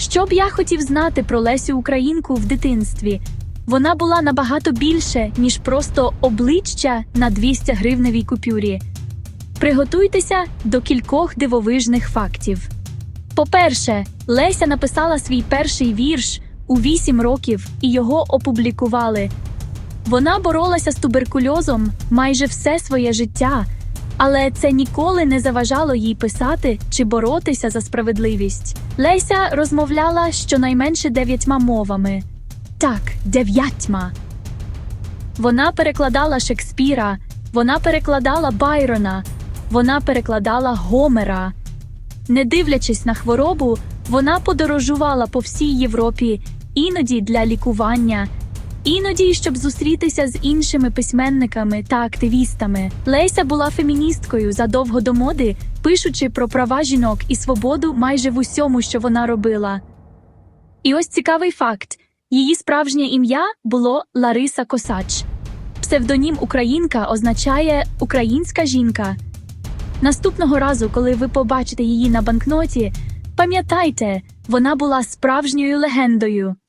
Що б я хотів знати про Лесю Українку в дитинстві? Вона була набагато більше, ніж просто обличчя на 200 гривневій купюрі. Приготуйтеся до кількох дивовижних фактів. По-перше, Леся написала свій перший вірш у 8 років і його опублікували. Вона боролася з туберкульозом майже все своє життя, але це ніколи не заважало їй писати чи боротися за справедливість. Леся розмовляла щонайменше дев'ятьма мовами. Так, дев'ятьма. Вона перекладала Шекспіра, вона перекладала Байрона, вона перекладала Гомера. Не дивлячись на хворобу, вона подорожувала по всій Європі, іноді для лікування, іноді щоб зустрітися з іншими письменниками та активістами. Леся була феміністкою задовго до моди, пишучи про права жінок і свободу майже в усьому, що вона робила. І ось цікавий факт: її справжнє ім'я було Лариса Косач. Псевдонім Українка означає українська жінка. Наступного разу, коли ви побачите її на банкноті, пам'ятайте, вона була справжньою легендою.